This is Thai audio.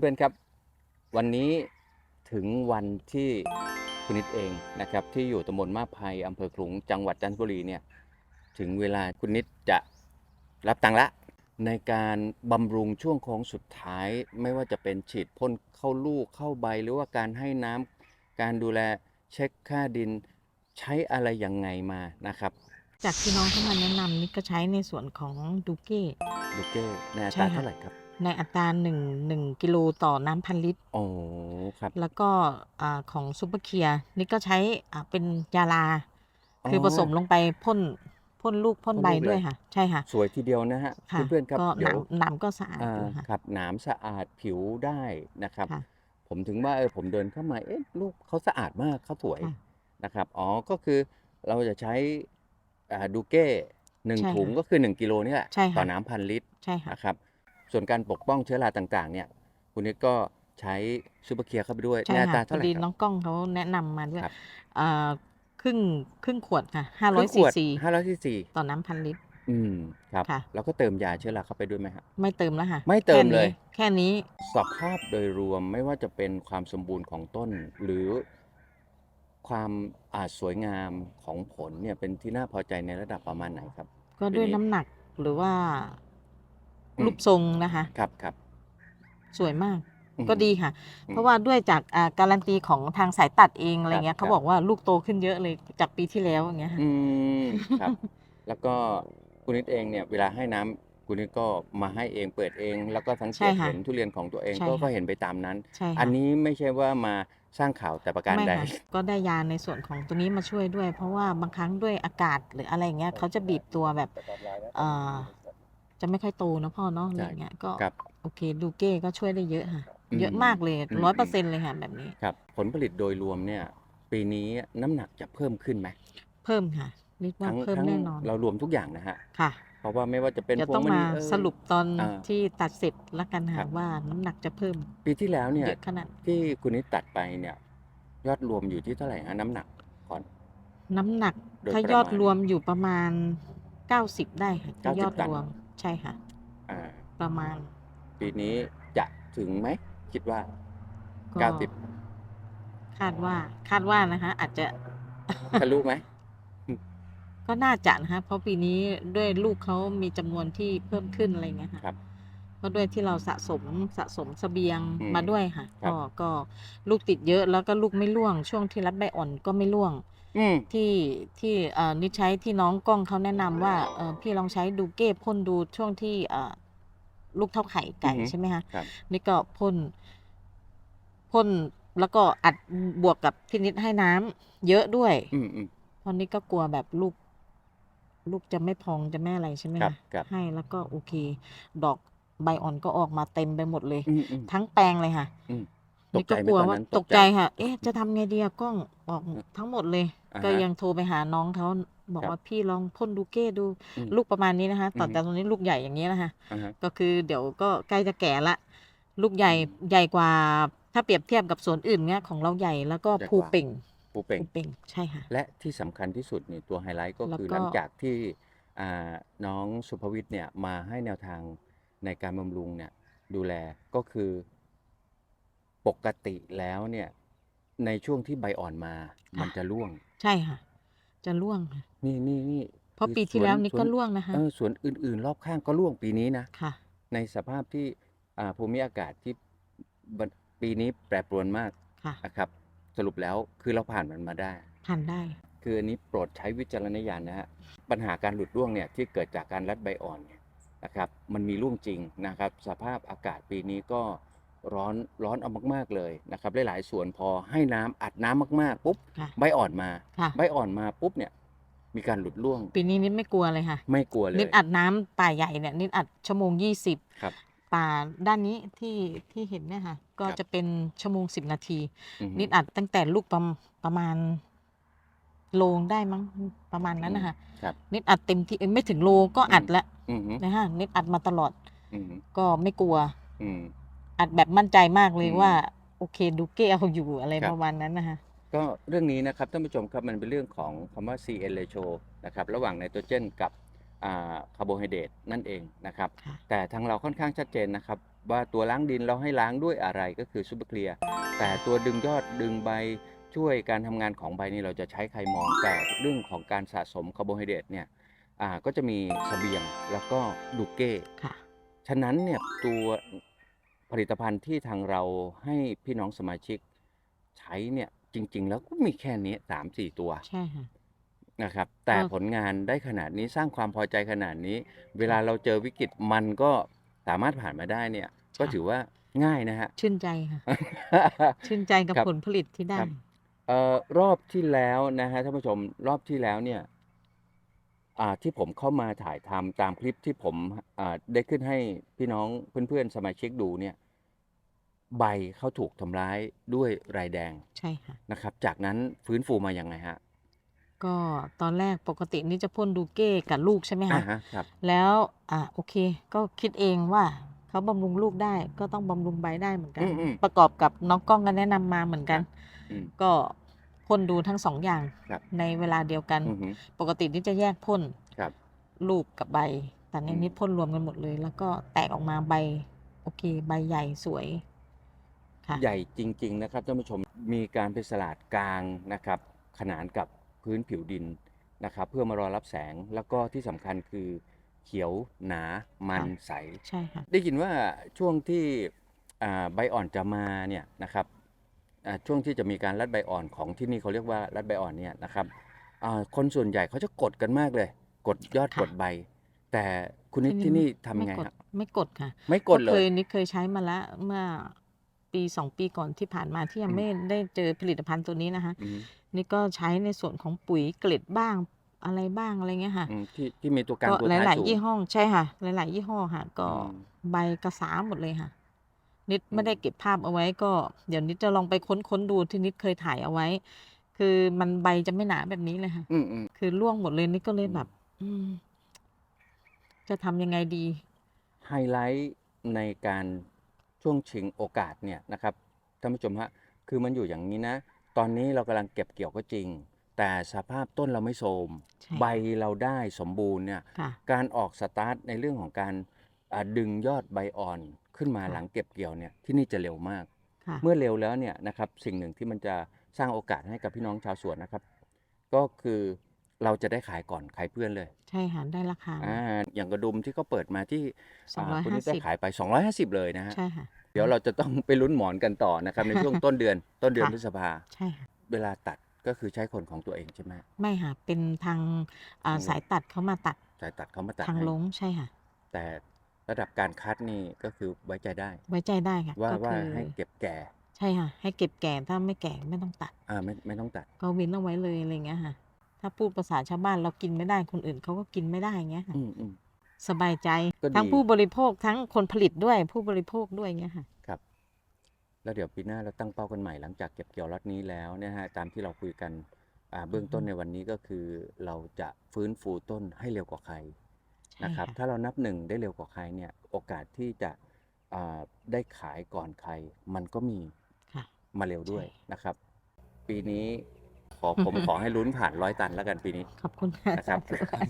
เพื่อนๆครับ วันนี้ถึงวันที่คุณนิดเองนะครับที่อยู่ตำบลมาภัยอำเภอขลุงจังหวัดจันทบุรีเนี่ยถึงเวลาคุณนิดจะรับตังค์ละ ในการบำรุงช่วงโค้งสุดท้ายไม่ว่าจะเป็นฉีดพ่นเข้าลูกเข้าใบ หรือว่าการให้น้ำการดูแลเช็คค่าดินใช้อะไรยังไงมานะครับ จากที่น้องเข้ามาแนะนำนี่ก็ใช้ในส่วนของดูเก้ลูกเก้ในอัใช่ตราค่ะเท่าไหร่ครับ ในอัตราหนึ่งหนึ่งกิโลต่อน้ำพันลิตร โอ้ครับ แล้วก็อ่าของซูเปอร์เคียร์นี่ก็ใช้อ่าเป็นยาลา คือผสมลงไปพ่นพ่นลูกพ่นพ่นใบลูกเลยด้วยค่ะ ใช่ค่ะ สวยทีเดียวนะฮะค่ะเพื่อนๆครับก็เดี๋ยวน้ำน้ำก็สะอาดอ่าด้วยค่ะ ครับหนามสะอาดผิวได้นะครับ ค่ะผมถึงว่าเออผมเดินเข้ามาเอ๊ะลูกเขาสะอาดมากเขาสวยค่ะนะครับอ๋อก็คือเราจะใช้อ่าดูเก้หนึ่งใช่ค่ะถุงก็คือ 1กิโลนี่แหละใช่ค่ะ ต่อน้ำพันลิตรใช่ค่ะ นะครับ ส่วนการปกป้องเชื้อราต่างๆ เนี่ย คุณนิดก็ใช้ซูเปอร์เคียร์เข้าไปด้วยใช่ในอัตราค่ะพเท่าอไหร่ดีคน้รัอบ งกล้องเขาแนะนำมาด้วยครับอ่าครึ่งครึ่งขวดค่ะครึ่500งขซีวดซีห้าร้อยซีซีต่อน้ำพันลิตร อืมครับค่ะ แล้วก็เติมยาเชื้อราเข้าไปด้วยไหมฮะ ไม่เติมแล้วค่ะไม่เติมแค่นี้เลย แค่นี้สภาพโดยรวมไม่ว่าจะเป็นความสมบูรณ์ของต้น หรือความอาจสวยงามของผลเนี่ยเป็นที่น่าพอใจในระดับประมาณไหนครับก็ด้วยทีนี้น้ำหนักหรือว่าอืม รูปทรงนะคะ ครับครับ สวยมากอืมก็ดีค่ะอืมเพราะว่าด้วยจากอ่าการันตีของทางสายตัดเองอะไรเงี้ครัยบเขาบอกว่าลูกโตขึ้นเยอะเลยจากปีที่แล้วอย่างเงี้ยค่ะอืมครับ แล้วก็คุณนิดเองเนี่ยเวลาให้น้ำคุณนิดก็มาให้เองเปิดเอง แล้วก็สังเกใช่ตค่ะเห็นทุเรียนของตัวเองใช่ก็ค่ะก็เห็นไปตามนั้นใช่ค่ะอันนี้ไม่ใช่ว่ามาสร้างข่าวแต่ประการไม่ใดค่ะก็ได้ยาในส่วนของตรงนี้มาช่วยด้วย เพราะว่าบางครั้งด้วยอากาศหรืออะไรเงี้ยเขาจะบีบตัวแบบเอ่อ จะไม่ค่อยโตนะพ่อเนาะอะไรเงี้ยก็ครับโอเคดูเก้ก็ช่วยได้เยอะค่ะ อืมเยอะมากเลยอืม ร้อยเปอร์เซ็นต์เลยค่ะแบบนี้ ครับ ผลผลิตโดยรวมเนี่ย ปีนี้น้ำหนักจะเพิ่มขึ้นไหมเพิ่มค่ะนิดว่าทั้งเพิ่มทั้งแน่นอนเรารวมทุกอย่างนะฮะ ค่ะเพราะว่าไม่ว่าจะเป็นเดี๋ยวพวต้องงมาณีเอ่ย สรุปตอนอ่าที่ตัดเสร็จแล้วกันครัค่ะบ ว่าน้ำหนักจะเพิ่มปีที่แล้วเนี่ย เยอะขนาด ที่คุณนิดตัดไปเนี่ย ยอดรวมอยู่ที่เท่าไหร่ฮะน้ำหนักก่อน น้ำหนักโดยถ้าประยอดมาณรวมอยู่ประมาณ 90 ได้ค่ะถ้ายอด90ตัน รวม ใช่ค่ะอ่าประมาณ ปีนี้จะถึงไหม คิดว่าก็90คาดว่า คาดว่านะคะ อาจจะ ทะลุไหม ก็น่าจะนะคะเพราะปีนี้ด้วยลูกเขามีจำนวนที่เพิ่มขึ้นอะไรเงี้ยค่ะครับก็ด้วยที่เราสะสมสะสมเสบียงอืมมาด้วยค่ะ ครับ ก็ก็ลูกติดเยอะแล้วก็ลูกไม่ร่วง ช่วงที่รัดใบอ่อนก็ไม่ร่วง อืม ที่ที่เอ่อนิดใช้ที่น้องกล้องเขาแนะนำว่าเออพี่ลองใช้ดูเก้พ่นดูช่วงที่เอ่อลูกเท่าไข่ไก่อือฮึ ใช่ไหมคะครับ นี่ก็พ่นพ่นแล้วก็อัดบวกกับที่นิดให้น้ำเยอะด้วยอืมอืมเพราะนี่ก็กลัวแบบลูก ลูกจะไม่พองจะไม่อะไรใช่ไหมครับคะครับ ให้แล้วก็โอเค ดอกใบอ่อนก็ออกมาเต็มไปหมดเลย อืมอืม ทั้งแปลงเลยค่ะ อืม ตนี่กใจก็ไหมกลัวตอนว่านั้นตกใจค่ะ เอ๊ะ จะทำไงดีอะกล้องออกทั้งหมดเลยอ่าฮะก็ยังโทรไปหาน้องเขาบอกครับว่าพี่ลองพ่นดูเก้ดูอืมลูกประมาณนี้นะคะตอนอืมแต่ตอนนี้ลูกใหญ่อย่างนี้นะคะอ่าฮะก็คือเดี๋ยวก็ใกล้จะแก่ละ ลูกใหญ่ใหญ่กว่า ถ้าเปรียบเทียบกับสวนอื่นเนี้ยของเราใหญ่แล้วก็ใหญ่กว่าภูเป่งปูเป่งภูเป่งใช่ค่ะและที่สำคัญที่สุดนี่ตัวไฮไลท์ก็แล้วคือก็หลังจากที่อ่าน้องสุภวิทย์เนี่ยมาให้แนวทางในการบำรุงเนี่ยดูแลก็คือ ปกติแล้วเนี่ย ในช่วงที่ใบอ่อนมา มันจะร่วง ใช่ค่ะ จะร่วงค่ะนี่นี่นี่เพราะคือปีที่สแล้วนี่สก็ร่วงนะคะเออสวนอื่น ๆ รอบข้างก็ร่วงปีนี้นะค่ะ ในสภาพที่อ่าภูมิอากาศที่บันปีนี้แปรปรวนมากค่ะนะครับ สรุปแล้วคือเราผ่านมันมาได้ ผ่านได้ คืออันนี้โปรดใช้วิจารณญาณนะฮะปัญหาการหลุดร่วงเนี่ยที่เกิดจากการรัดใบอ่อนเนี่ยนะครับ มันมีร่วงจริงนะครับ สภาพอากาศปีนี้ก็ ร้อนร้อนเอามาก ๆเลยนะครับหลายๆส่วนพอให้น้ำอัดน้ำมากๆปุ๊บค่ะใบอ่อนมาค่ะ ใบอ่อนมาปุ๊บเนี่ย มีการหลุดร่วงปีนี้นิดไม่กลัวเลยค่ะ ไม่กลัวเลย นิดอัดน้ำป่าใหญ่เนี่ยนิดอัดชั่วโมงยี่สิบครับ ป่าด้านนี้ที่ที่เห็นเนี่ยค่ะ ก็ครับจะเป็นชั่วโมงสิบนาที อือฮึ นิดอัดตั้งแต่ลูกประมประมาณโลงได้มั้งประมาณนั้นนะคะครับ นิดอัดเต็มที่เอ้ยไม่ถึงโลก็อัดละอือฮึนะฮะนิดอัดมาตลอดอือฮึก็ไม่กลัว อืม อัดแบบมั่นใจมากเลยอืมว่า โอเคดูเก้เอาอยู่อะไรครับ ประมาณนั้นนะคะ ก็เรื่องนี้นะครับท่านผู้ชมครับมันเป็นเรื่องของคำว่า CN ratio นะครับระหว่างไนโตรเจนกับคาร์โบไฮเดรตนั่นเองนะครับ ค่ะ แต่ทางเราค่อนข้างชัดเจนนะครับ ว่าตัวล้างดินเราให้ล้างด้วยอะไรก็คือซูเปอร์เคลียร์แต่ตัวดึงยอดดึงใบช่วยการทำงานของใบนี่เราจะใช้ไคมองแต่เรื่องของการสะสมคาร์โบไฮเดรตเนี่ยอ่าก็จะมีเสบียงแล้วก็ดูเก้ ค่ะ ฉะนั้นเนี่ยตัว ผลิตภัณฑ์ที่ทางเราให้พี่น้องสมาชิกใช้เนี่ยจริง ๆ แล้วก็มีแค่นี้สามสี่ตัวใช่ค่ะ นะครับ แต่ก็ผลงานได้ขนาดนี้สร้างความพอใจขนาดนี้ เวลาเราเจอวิกฤตมันก็สามารถผ่านมาได้เนี่ย ก็ถือว่าง่ายนะฮะ ชื่นใจค่ะ ชื่นใจกับครับ ผลผลิตที่ได้ ครับเอ่อรอบที่แล้วนะฮะท่านผู้ชมรอบที่แล้วเนี่ยอ่า ที่ผมเข้ามาถ่ายทำตามคลิปที่ผมอ่าได้ขึ้นให้พี่น้องเพื่อนๆสมาชิกดูเนี่ยใบเขาถูกทำร้ายด้วยรายแดงใช่ค่ะนะครับ จากนั้นฟื้นฟูมาอย่างไงฮะก็ตอนแรกปกตินี่จะพ่นดูเก้กับลูกใช่ไหมอ่าคะฮะครับ แล้วอ่าโอเค ก็คิดเองว่าเขาบำรุงลูกได้ ก็ต้องบำรุงใบได้เหมือนกันอืมอืมประกอบกับน้องกล้องก็แนะนำมาเหมือนกันอืมก็ พ่นดูทั้งสองอย่างครับในเวลาเดียวกัน อือหือปกตินี่จะแยกพ่นครับ ลูกกับใบ แต่ในอืมนี้พ่นรวมกันหมดเลย แล้วก็แตกออกมาใบ โอเค ใบใหญ่สวย ค่ะ ใหญ่จริง ๆ นะครับท่านผู้ชมมีการเป็นสลาดกลางนะครับ ขนานกับพื้นผิวดินนะครับ เพื่อมารอรับแสงแล้วก็ที่สำคัญคือเขียวหนามันค่ะใส ใช่ค่ะ ได้ยินว่าช่วงที่อ่าใบอ่อนจะมาเนี่ยนะครับอ่า ช่วงที่จะมีการรัดใบอ่อนของที่นี่เขาเรียกว่ารัดใบอ่อนเนี่ยนะครับอ่าคนส่วนใหญ่เขาจะกดกันมากเลย กดยอดค่ะกดใบ แต่คุณนิดที่ที่นี่นี่ทำไม่ไงกดฮะไม่กดค่ะ ไม่กดเลเคยยนิดเคยใช้มาแล้วเมื่อปีสองปีก่อนที่ผ่านมาที่ยัอืงมไม่ได้เจอผลิตภัณฑ์ตัวนี้นะคะอืมนี่ก็ใช้ในส่วนของปุ๋ยเกล็ดบ้างอะไรบ้างอะไรเงี้ยค่ะอืมที่ที่มีตัวกลางก็ตัวหท้ายลายสูๆงยี่ห้อใช่ค่ะ หลาย ๆ ยี่ห้อค่ะ ก็อืมใบกระสาหมดเลยค่ะ นิดอืมไม่ได้เก็บภาพเอาไว้ก็เดี๋ยวนิดจะลองไปค้นค้นดูที่นิดเคยถ่ายเอาไว้ คือมันใบจะไม่หนาแบบนี้เลยค่ะอืมอืมคือร่วงหมดเลยนิดก็เลยอืมแบบ อืม จะทำยังไงดี ไฮไลท์ในการช่วงชิงโอกาสเนี่ยนะครับท่านผู้ชมฮะคือมันอยู่อย่างนี้นะ ตอนนี้เรากำลังเก็บเกี่ยวก็จริง แต่สภาพต้นเราไม่โทรมใช่ ใบเราได้สมบูรณ์เนี่ย ค่ะ การออกสตาร์ทในเรื่องของการอ่าดึงยอดใบอ่อน ขึ้นมาค่ะหลังเก็บเกี่ยวเนี่ยที่นี่จะเร็วมากค่ะเมื่อเร็วแล้วเนี่ยนะครับสิ่งหนึ่งที่มันจะสร้างโอกาสให้กับพี่น้องชาวสวนนะครับ ก็คือเราจะได้ขายก่อนขายเพื่อนเลย ใช่ค่ะได้ราคาอ่าอย่างกระดุมที่เขาเปิดมาที่สองร้อยคุณห้านิดได้สิบขายไป 250 เลยนะฮะใช่ค่ะเดี๋ยวเราจะต้องไปลุ้นหมอนกันต่อนะครับ ในช่วงต้นเดือนต้นเดือนค่ะพฤษภาใช่ค่ะเวลาตัดก็คือใช้คนของตัวเองใช่ไหมไม่ค่ะเป็นทางอ่าทางลงสายตัดเขามาตัด สายตัดเขามาตัดทางให้ลงใช่ค่ะแต่ ระดับการคัดนี่ก็คือไว้ใจได้ ไว้ใจได้ค่ะว่าก็ว่าคือให้เก็บแก่ ใช่ค่ะ ให้เก็บแก่ถ้าไม่แก่ไม่ต้องตัด อ่าไม่ไม่ต้องตัด ก็เว้นเอาไว้เลยอะไรเงี้ยค่ะ ถ้าพูดภาษาชาวบ้านเรากินไม่ได้คนอื่นเขาก็กินไม่ได้เงี้ยค่ะ อืมอืม สบายใจก็ดี ทั้งผู้บริโภคทั้งคนผลิตด้วยผู้บริโภคด้วยเงี้ยค่ะ ครับ แล้วเดี๋ยวปีหน้าเราตั้งเป้ากันใหม่หลังจากเก็บเกี่ยวล็อตนี้แล้วเนะฮะตามที่เราคุยกันอ่าเบื้องต้นอือฮึในวันนี้ก็คือ เราจะฟื้นฟูต้นให้เร็วกว่าใครใช่ นะครับค่ะถ้าเรานับหนึ่งได้เร็วกว่าใครเนี่ยโอกาสที่จะอ่าได้ขายก่อนใคร มันก็มีค่ะมาเร็วด้วยใช่นะครับ ปีนี้ขอผมขอให้ลุ้นผ่านร้อยตันแล้วกันปีนี้ ขอบคุณค่ะนะครับสาธุค่ะ